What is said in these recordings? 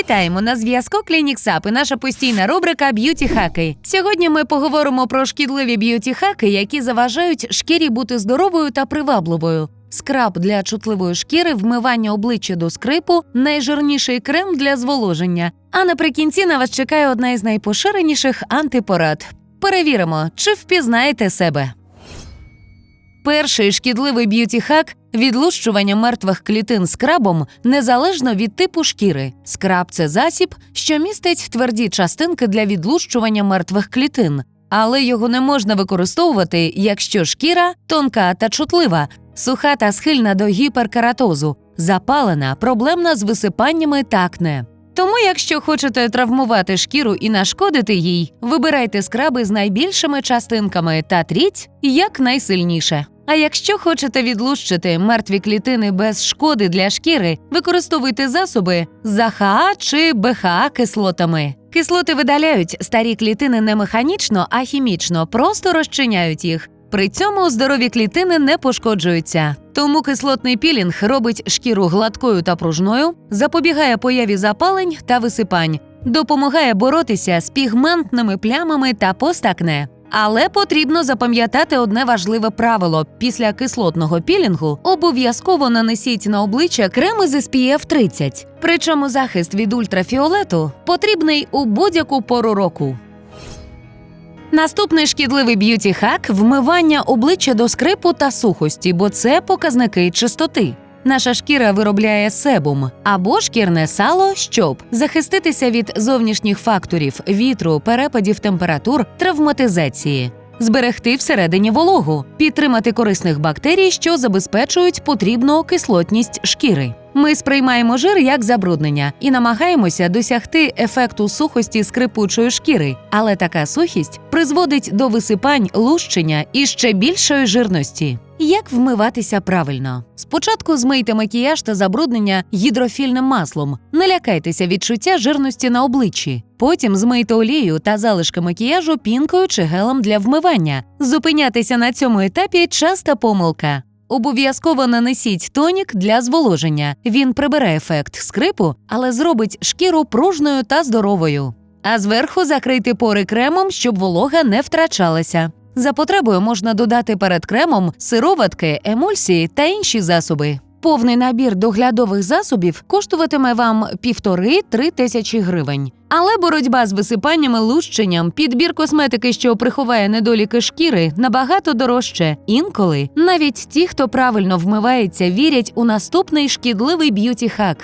Вітаємо на зв'язку Клініксап і наша постійна рубрика Б'юті хаки. Сьогодні ми поговоримо про шкідливі б'юті хаки, які заважають шкірі бути здоровою та привабливою. Скраб для чутливої шкіри, вмивання обличчя до скрипу, найжирніший крем для зволоження. А наприкінці на вас чекає одна із найпоширеніших антипорад. Перевіримо, чи впізнаєте себе. Перший шкідливий б'юті-хак – відлущування мертвих клітин скрабом незалежно від типу шкіри. Скраб це засіб, що містить тверді частинки для відлущування мертвих клітин, але його не можна використовувати, якщо шкіра тонка та чутлива, суха та схильна до гіперкератозу, запалена, проблемна з висипаннями та акне. Тому, якщо хочете травмувати шкіру і нашкодити їй, вибирайте скраби з найбільшими частинками та тріть якнайсильніше. А якщо хочете відлущити мертві клітини без шкоди для шкіри, використовуйте засоби з АХА чи БХА кислотами. Кислоти видаляють старі клітини не механічно, а хімічно, просто розчиняють їх. При цьому здорові клітини не пошкоджуються. Тому кислотний пілінг робить шкіру гладкою та пружною, запобігає появі запалень та висипань, допомагає боротися з пігментними плямами та постакне. Але потрібно запам'ятати одне важливе правило: після кислотного пілінгу обов'язково нанесіть на обличчя креми з SPF 30. Причому захист від ультрафіолету потрібний у будь-яку пору року. Наступний шкідливий б'юті-хак – вмивання обличчя до скрипу та сухості, бо це показники чистоти. Наша шкіра виробляє себум або шкірне сало, щоб захиститися від зовнішніх факторів вітру, перепадів температур, травматизації, зберегти всередині вологу, підтримати корисних бактерій, що забезпечують потрібну кислотність шкіри. Ми сприймаємо жир як забруднення і намагаємося досягти ефекту сухості скрипучої шкіри, але така сухість призводить до висипань, лущення і ще більшої жирності. Як вмиватися правильно? Спочатку змийте макіяж та забруднення гідрофільним маслом. Не лякайтеся відчуття жирності на обличчі. Потім змийте олію та залишки макіяжу пінкою чи гелем для вмивання. Зупинятися на цьому етапі часта помилка. Обов'язково нанесіть тонік для зволоження. Він прибере ефект скрипу, але зробить шкіру пружною та здоровою. А зверху закрийте пори кремом, щоб волога не втрачалася. За потребою можна додати перед кремом сироватки, емульсії та інші засоби. Повний набір доглядових засобів коштуватиме вам півтори-три тисячі гривень. Але боротьба з висипаннями, лущенням, підбір косметики, що приховає недоліки шкіри, набагато дорожче. Інколи навіть ті, хто правильно вмивається, вірять у наступний шкідливий б'юті-хак.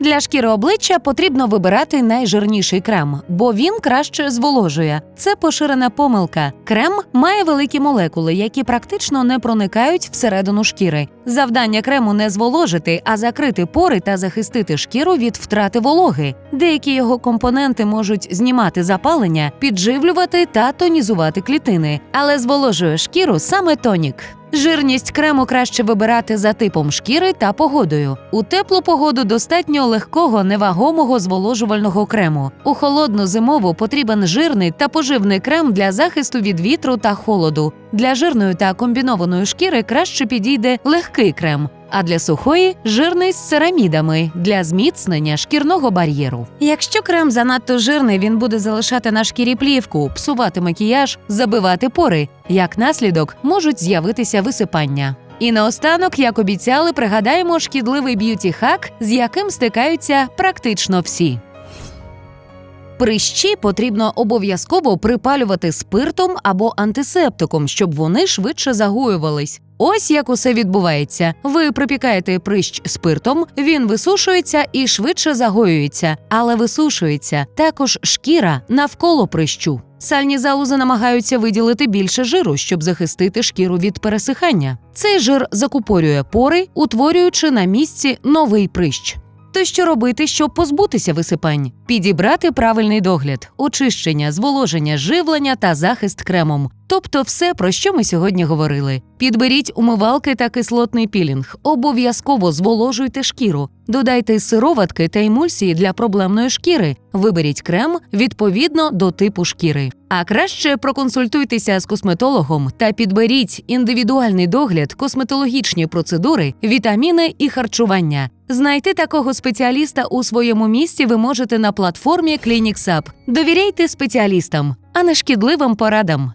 Для шкіри обличчя потрібно вибирати найжирніший крем, бо він краще зволожує. Це поширена помилка. Крем має великі молекули, які практично не проникають всередину шкіри. Завдання крему не зволожити, а закрити пори та захистити шкіру від втрати вологи. Деякі його компоненти можуть знімати запалення, підживлювати та тонізувати клітини, але зволожує шкіру саме тонік. Жирність крему краще вибирати за типом шкіри та погодою. У теплу погоду достатньо легкого невагомого зволожувального крему. У холодну зимову потрібен жирний та поживний крем для захисту від вітру та холоду. Для жирної та комбінованої шкіри краще підійде легкий крем. А для сухої жирний з церамідами для зміцнення шкірного бар'єру. Якщо крем занадто жирний, він буде залишати на шкірі плівку, псувати макіяж, забивати пори. Як наслідок можуть з'явитися висипання. І наостанок, як обіцяли, пригадаємо шкідливий б'юті-хак, з яким стикаються практично всі. Прищі потрібно обов'язково припалювати спиртом або антисептиком, щоб вони швидше загоювались. Ось як усе відбувається. Ви припікаєте прищ спиртом, він висушується і швидше загоюється, але висушується також шкіра навколо прищу. Сальні залози намагаються виділити більше жиру, щоб захистити шкіру від пересихання. Цей жир закупорює пори, утворюючи на місці новий прищ. То що робити, щоб позбутися висипань? Підібрати правильний догляд, очищення, зволоження, живлення та захист кремом. Тобто все, про що ми сьогодні говорили. Підберіть умивалки та кислотний пілінг, обов'язково зволожуйте шкіру, додайте сироватки та емульсії для проблемної шкіри, виберіть крем відповідно до типу шкіри. А краще проконсультуйтеся з косметологом та підберіть індивідуальний догляд, косметологічні процедури, вітаміни і харчування. Знайти такого спеціаліста у своєму місті ви можете на платформі Клініксап. Довіряйте спеціалістам, а не шкідливим порадам.